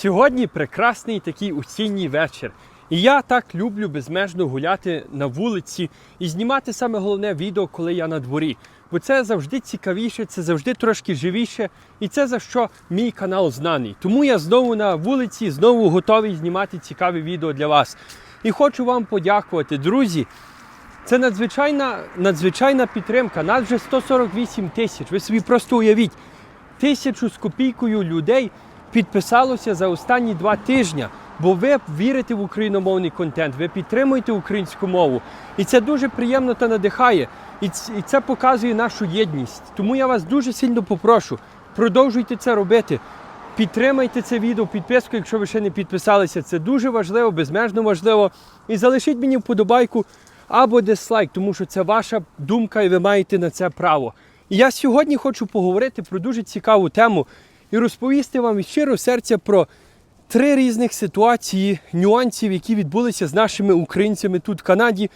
Сьогодні прекрасний такий осінній вечір. І я так люблю безмежно гуляти на вулиці і знімати саме головне відео, коли я на дворі. Бо це завжди цікавіше, це завжди трошки живіше, і це за що мій канал знаний. Тому я знову на вулиці, знову готовий знімати цікаві відео для вас. І хочу вам подякувати, друзі. Це надзвичайна, надзвичайна підтримка. Нас вже 148 тисяч. Ви собі просто уявіть, тисячу з копійкою людей підписалося за останні два тижні. Бо ви вірите в україномовний контент, ви підтримуєте українську мову. І це дуже приємно та надихає. І це показує нашу єдність. Тому я вас дуже сильно попрошу, продовжуйте це робити. Підтримайте це відео, підписку, якщо ви ще не підписалися. Це дуже важливо, безмежно важливо. І залишіть мені вподобайку або дизлайк, тому що це ваша думка і ви маєте на це право. І я сьогодні хочу поговорити про дуже цікаву тему і розповісти вам від щиро серця про три різних ситуації, нюансів, які відбулися з нашими українцями тут в Канаді.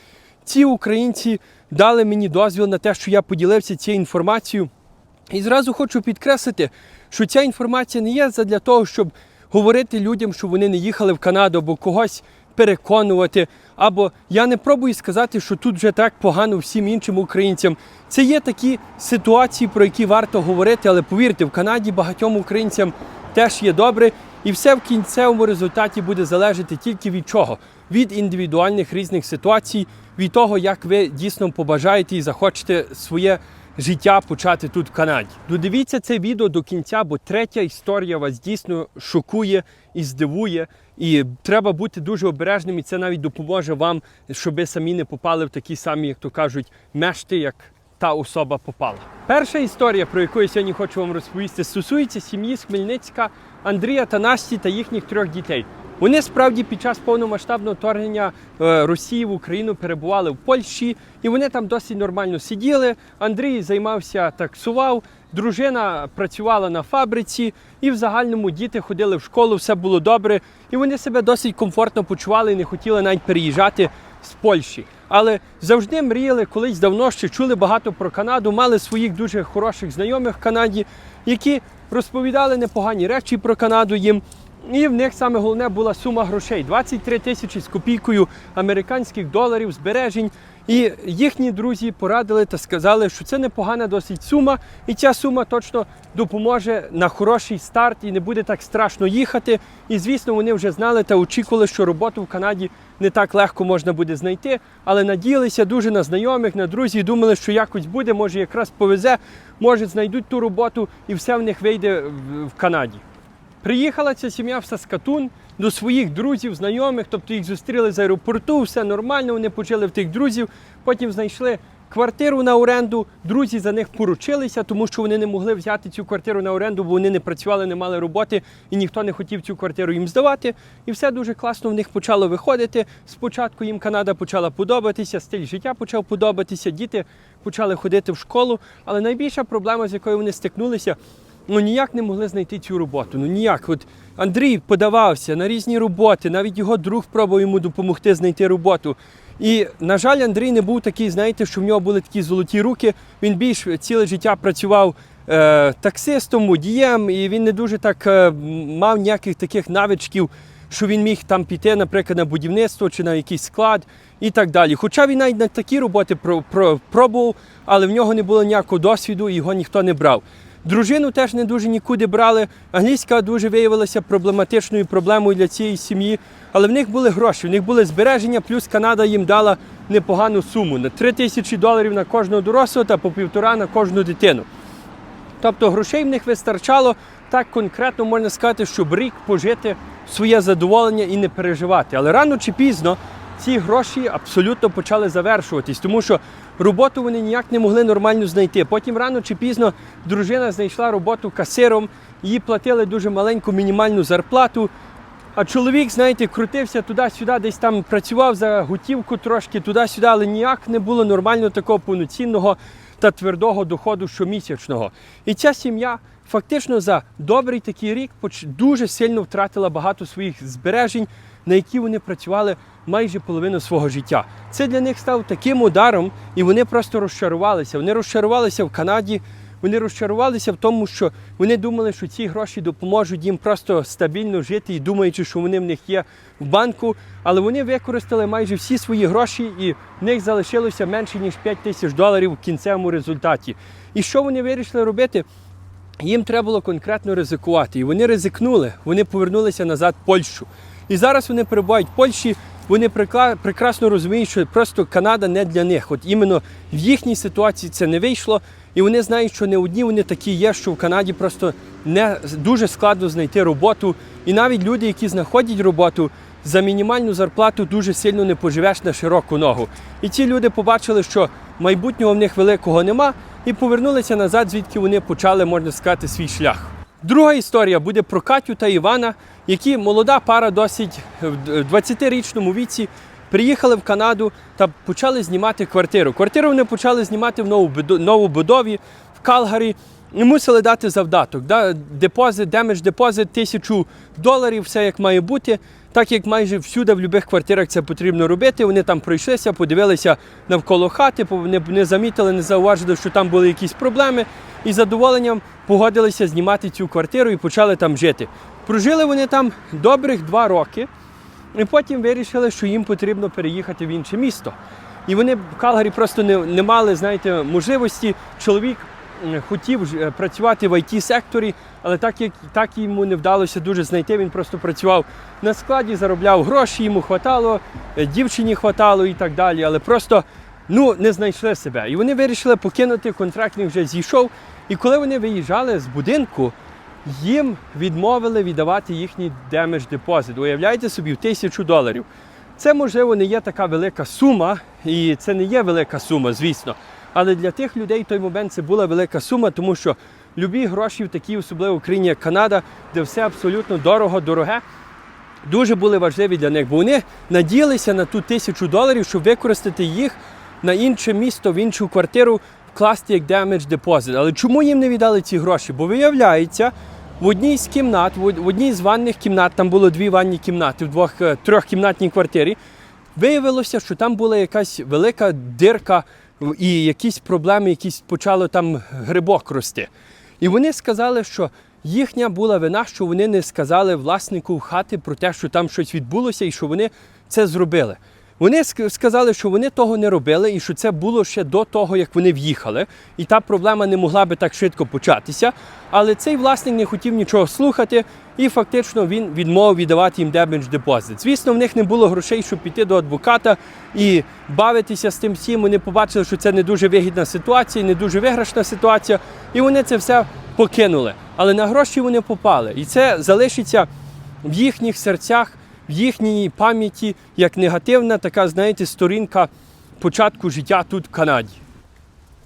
Ці українці дали мені дозвіл на те, що я поділився цією інформацією. І зразу хочу підкреслити, що ця інформація не є для того, щоб говорити людям, що вони не їхали в Канаду або когось переконувати. Або я не пробую сказати, що тут вже так погано всім іншим українцям. Це є такі ситуації, про які варто говорити, але повірте, в Канаді багатьом українцям теж є добре, і все в кінцевому результаті буде залежати тільки від чого? Від індивідуальних різних ситуацій, від того, як ви дійсно побажаєте і захочете своє життя почати тут в Канаді. Додивіться це відео до кінця, бо третя історія вас дійсно шокує і здивує. І треба бути дуже обережним, і це навіть допоможе вам, щоб самі не попали в такі самі, як то кажуть, мешти, як та особа попала. Перша історія, про яку я сьогодні хочу вам розповісти, стосується сім'ї з Хмельницька Андрія та Насті та їхніх трьох дітей. Вони справді під час повномасштабного вторгнення е, Росії в Україну перебували в Польщі, і вони там досить нормально сиділи. Андрій займався таксував, дружина працювала на фабриці, і в загальному діти ходили в школу, все було добре. І вони себе досить комфортно почували і не хотіли навіть переїжджати з Польщі. Але завжди мріяли колись давно ще чули багато про Канаду, мали своїх дуже хороших знайомих в Канаді, які розповідали непогані речі про Канаду їм. І в них саме головне була сума грошей 23 тисячі з копійкою американських доларів збережень. І їхні друзі порадили та сказали, що це непогана досить сума, і ця сума точно допоможе на хороший старт і не буде так страшно їхати. І звісно, вони вже знали та очікували, що роботу в Канаді не так легко можна буде знайти, але надіялися дуже на знайомих, на друзів, думали, що якось буде, може якраз повезе, може знайдуть ту роботу і все в них вийде в- Канаді. Приїхала ця сім'я в Саскатун до своїх друзів, знайомих, тобто їх зустріли з аеропорту, все нормально, вони почали в тих друзів, потім знайшли квартиру на оренду. Друзі за них поручилися, тому що вони не могли взяти цю квартиру на оренду, бо вони не працювали, не мали роботи, і ніхто не хотів цю квартиру їм здавати. І все дуже класно в них почало виходити. Спочатку їм Канада почала подобатися, стиль життя почав подобатися, діти почали ходити в школу. Але найбільша проблема, з якою вони стикнулися, ну ніяк не могли знайти цю роботу. Ну ніяк. От Андрій подавався на різні роботи, навіть його друг пробував йому допомогти знайти роботу. І, на жаль, Андрій не був такий, знаєте, що в нього були такі золоті руки. Він більш ціле життя працював е, таксистом, водієм, і він не дуже так е, мав ніяких таких навичків, що він міг там піти, наприклад, на будівництво чи на якийсь склад і так далі. Хоча він навіть на такі роботи про, про, пробував, але в нього не було ніякого досвіду і його ніхто не брав. Дружину теж не дуже нікуди брали. Англійська дуже виявилася проблематичною проблемою для цієї сім'ї. Але в них були гроші, в них були збереження, плюс Канада їм дала непогану суму на 3 тисячі доларів на кожного дорослого та по півтора на кожну дитину. Тобто грошей в них вистачало так конкретно можна сказати, щоб рік пожити своє задоволення і не переживати. Але рано чи пізно ці гроші абсолютно почали завершуватись, тому що роботу вони ніяк не могли нормально знайти. Потім рано чи пізно дружина знайшла роботу касиром, їй платили дуже маленьку мінімальну зарплату. А чоловік, знаєте, крутився туди-сюди, десь там працював за готівку трошки туди-сюди, але ніяк не було нормально такого повноцінного та твердого доходу щомісячного. І ця сім'я фактично за добрий такий рік дуже сильно втратила багато своїх збережень, на які вони працювали майже половину свого життя. Це для них став таким ударом, і вони просто розчарувалися. Вони розчарувалися в Канаді. вони розчарувалися в тому, що вони думали, що ці гроші допоможуть їм просто стабільно жити і думаючи, що вони в них є в банку. Але вони використали майже всі свої гроші, і в них залишилося менше ніж 5 тисяч доларів в кінцевому результаті. І що вони вирішили робити? Їм треба було конкретно ризикувати. І вони ризикнули, вони повернулися назад в Польщу. І зараз вони перебувають в Польщі. Вони прекрасно розуміють, що просто Канада не для них. От іменно в їхній ситуації це не вийшло. І вони знають, що не одні вони такі є, що в Канаді просто не дуже складно знайти роботу. І навіть люди, які знаходять роботу, за мінімальну зарплату дуже сильно не поживеш на широку ногу. І ці люди побачили, що майбутнього в них великого нема, і повернулися назад, звідки вони почали, можна сказати, свій шлях. Друга історія буде про Катю та Івана, які молода пара досить в 20-річному віці приїхали в Канаду та почали знімати квартиру. Квартиру вони почали знімати в новобудо- новобудові в Калгарі. І мусили дати завдаток. Да? Депозит, демедж депозит, тисячу доларів, все як має бути. Так як майже всюди в будь-яких квартирах це потрібно робити. Вони там пройшлися, подивилися навколо хати, вони не замітили, не зауважили, що там були якісь проблеми. І з задоволенням погодилися знімати цю квартиру і почали там жити. Прожили вони там добрих два роки. І потім вирішили, що їм потрібно переїхати в інше місто. І вони в Калгарі просто не, не мали, знаєте, можливості. Чоловік хотів е, працювати в it секторі але так як так йому не вдалося дуже знайти, він просто працював на складі, заробляв гроші, йому хватало, е, дівчині хватало і так далі. Але просто ну, не знайшли себе. І вони вирішили покинути, контракт в них вже зійшов. І коли вони виїжджали з будинку, їм відмовили віддавати їхній демедж депозит. Уявляєте собі, в тисячу доларів. Це, можливо, не є така велика сума, і це не є велика сума, звісно. Але для тих людей в той момент це була велика сума, тому що любі гроші в такій особливо країні, як Канада, де все абсолютно дорого, дороге, дуже були важливі для них, бо вони надіялися на ту тисячу доларів, щоб використати їх на інше місто, в іншу квартиру, вкласти як damage deposit. Але чому їм не віддали ці гроші? Бо виявляється, в одній з кімнат, в одній з ванних кімнат, там було дві ванні кімнати в двох е, трьохкімнатній квартирі. Виявилося, що там була якась велика дирка і якісь проблеми, якісь почало там грибок рости. І вони сказали, що їхня була вина, що вони не сказали власнику хати про те, що там щось відбулося і що вони це зробили. Вони ск- сказали, що вони того не робили і що це було ще до того, як вони в'їхали, і та проблема не могла би так швидко початися. Але цей власник не хотів нічого слухати, і фактично він відмовив віддавати їм демедж депозит. Звісно, в них не було грошей, щоб піти до адвоката і бавитися з тим всім. Вони побачили, що це не дуже вигідна ситуація, не дуже виграшна ситуація, і вони це все покинули. Але на гроші вони попали. І це залишиться в їхніх серцях, в їхній пам'яті як негативна така, знаєте, сторінка початку життя тут в Канаді.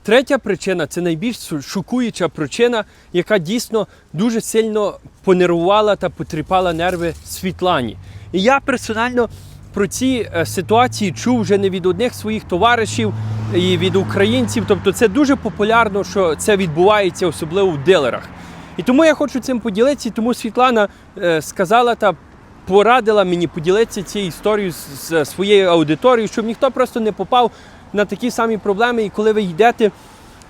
Третя причина це найбільш шокуюча причина, яка дійсно дуже сильно понервувала та потріпала нерви Світлані. І я персонально про ці е, ситуації чув вже не від одних своїх товаришів і від українців. Тобто це дуже популярно, що це відбувається, особливо в дилерах. І тому я хочу цим поділитися, тому Світлана е, сказала та порадила мені поділитися цією історією з, своєю аудиторією, щоб ніхто просто не попав на такі самі проблеми. І коли ви йдете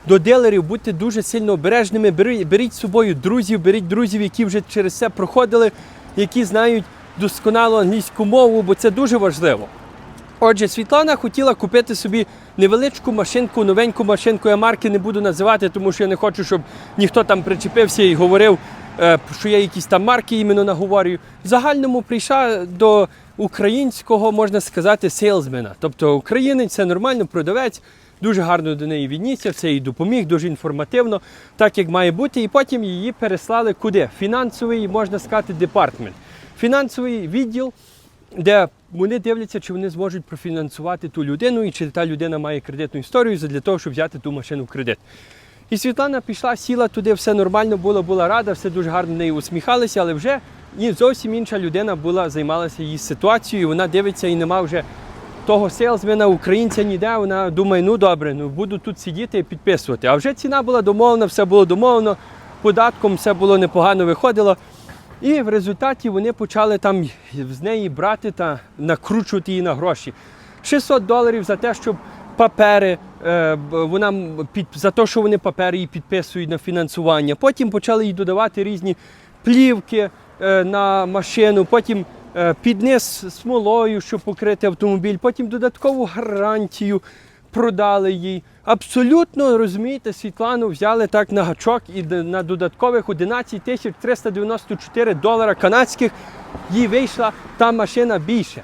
до дилерів, будьте дуже сильно обережними. Беріть, з собою друзів, беріть друзів, які вже через це проходили, які знають досконало англійську мову, бо це дуже важливо. Отже, Світлана хотіла купити собі невеличку машинку, новеньку машинку. Я марки не буду називати, тому що я не хочу, щоб ніхто там причепився і говорив, що я якісь там марки іменно наговорюю. В загальному прийшла до українського, можна сказати, сейлзмена. Тобто українець це нормально, продавець. Дуже гарно до неї віднісся, все їй допоміг, дуже інформативно, так як має бути. І потім її переслали куди? Фінансовий, можна сказати, департмент. Фінансовий відділ де вони дивляться, чи вони зможуть профінансувати ту людину, і чи та людина має кредитну історію для того, щоб взяти ту машину в кредит. І Світлана пішла, сіла туди, все нормально було, була рада, все дуже гарно неї усміхалися, але вже і зовсім інша людина була, займалася її ситуацією, вона дивиться і нема вже того сейлзмена, українця ніде. Вона думає, ну добре, ну буду тут сидіти і підписувати. А вже ціна була домовлена, все було домовлено, податком все було непогано виходило. І в результаті вони почали там з неї брати та накручувати її на гроші. 600 доларів за те, щоб папери. е, Вона під за те, що вони папери її підписують на фінансування. Потім почали їй додавати різні плівки е, на машину. Потім е, підниз смолою, щоб покрити автомобіль. Потім додаткову гарантію продали їй. Абсолютно розумієте, Світлану взяли так на гачок і на додаткових 11 тисяч 394 долара канадських їй вийшла та машина більше.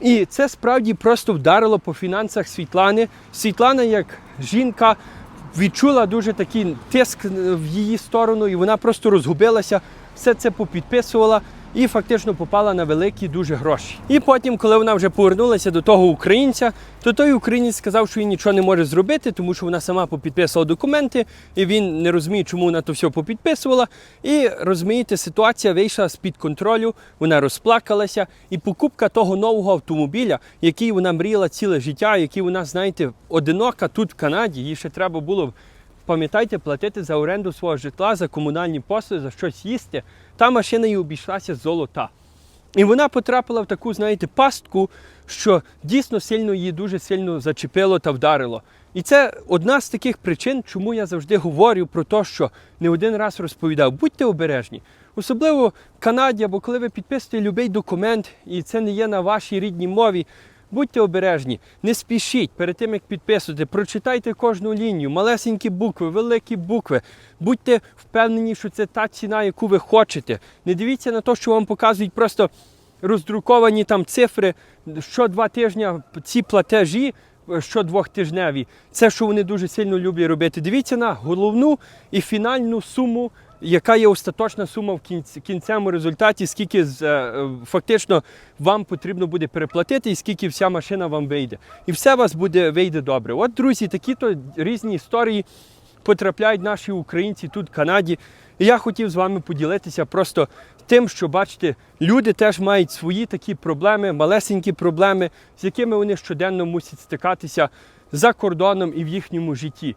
І це справді просто вдарило по фінансах Світлани. Світлана, як жінка, відчула дуже такий тиск в її сторону, і вона просто розгубилася, все це попідписувала і фактично попала на великі дуже гроші. І потім, коли вона вже повернулася до того українця, то той українець сказав, що він нічого не може зробити, тому що вона сама попідписувала документи, і він не розуміє, чому вона то все попідписувала. І розумієте, ситуація вийшла з-під контролю, вона розплакалася, і покупка того нового автомобіля, який вона мріяла ціле життя, який вона, знаєте, одинока тут в Канаді, їй ще треба було. Пам'ятайте, платити за оренду свого житла, за комунальні послуги, за щось їсти. Та машина їй обійшлася золота. І вона потрапила в таку, знаєте, пастку, що дійсно сильно її дуже сильно зачепило та вдарило. І це одна з таких причин, чому я завжди говорю про те, що не один раз розповідав, будьте обережні. Особливо в Канаді, або коли ви підписуєте будь-який документ, і це не є на вашій рідній мові. Будьте обережні, не спішіть перед тим, як підписувати, прочитайте кожну лінію, малесенькі букви, великі букви. Будьте впевнені, що це та ціна, яку ви хочете. Не дивіться на те, що вам показують просто роздруковані там цифри що два тижні ці платежі. Що двохтижневі, це що вони дуже сильно люблять робити. Дивіться на головну і фінальну суму, яка є остаточна сума в кінці, кінцевому результаті, скільки з, е, фактично вам потрібно буде переплатити, і скільки вся машина вам вийде. І все у вас буде вийде добре. От, друзі, такі то різні історії потрапляють наші українці тут в Канаді. І я хотів з вами поділитися просто тим, що бачите, люди теж мають свої такі проблеми, малесенькі проблеми, з якими вони щоденно мусять стикатися за кордоном і в їхньому житті.